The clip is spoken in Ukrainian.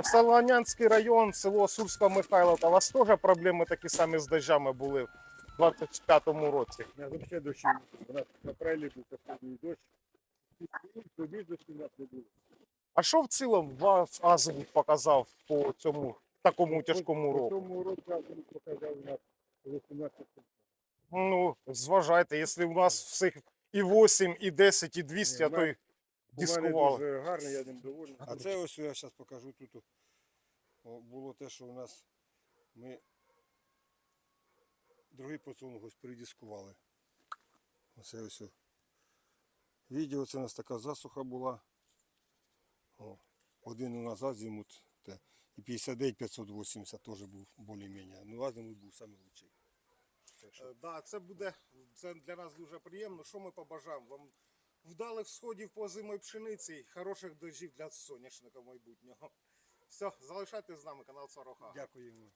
Солонянський район, село Сурська Михайловка. У вас теж проблеми такі самі з дощами були в 25-му році. У нас вообще дощів. У нас на прайлі був останній дощ. Тобі дощів у нас не було. А що в цілому ваш азимут показав по цьому такому тяжкому По року? цьому року Азимут показав у нас 18 Ну, зважайте, якщо у нас всіх і 8, і 10, і 200, а то й дискували. дуже гарно, я ним довольний. А це ось я зараз покажу тут. О, було те, що у нас ми другий поцілунок ось передискували. Оце ось. Відео це у нас така засуха була. О, один у нас азимут. Те. І 59 580 теж був більш-менш. Ну азимут був найкращий. Так що Е, Да, це буде це для нас дуже приємно. Що ми побажаємо? Вам вдалих сходів по зимої пшениці, і хороших дождів для соняшника майбутнього. Все, залишайтесь з нами, канал Сороха. Дякуємо.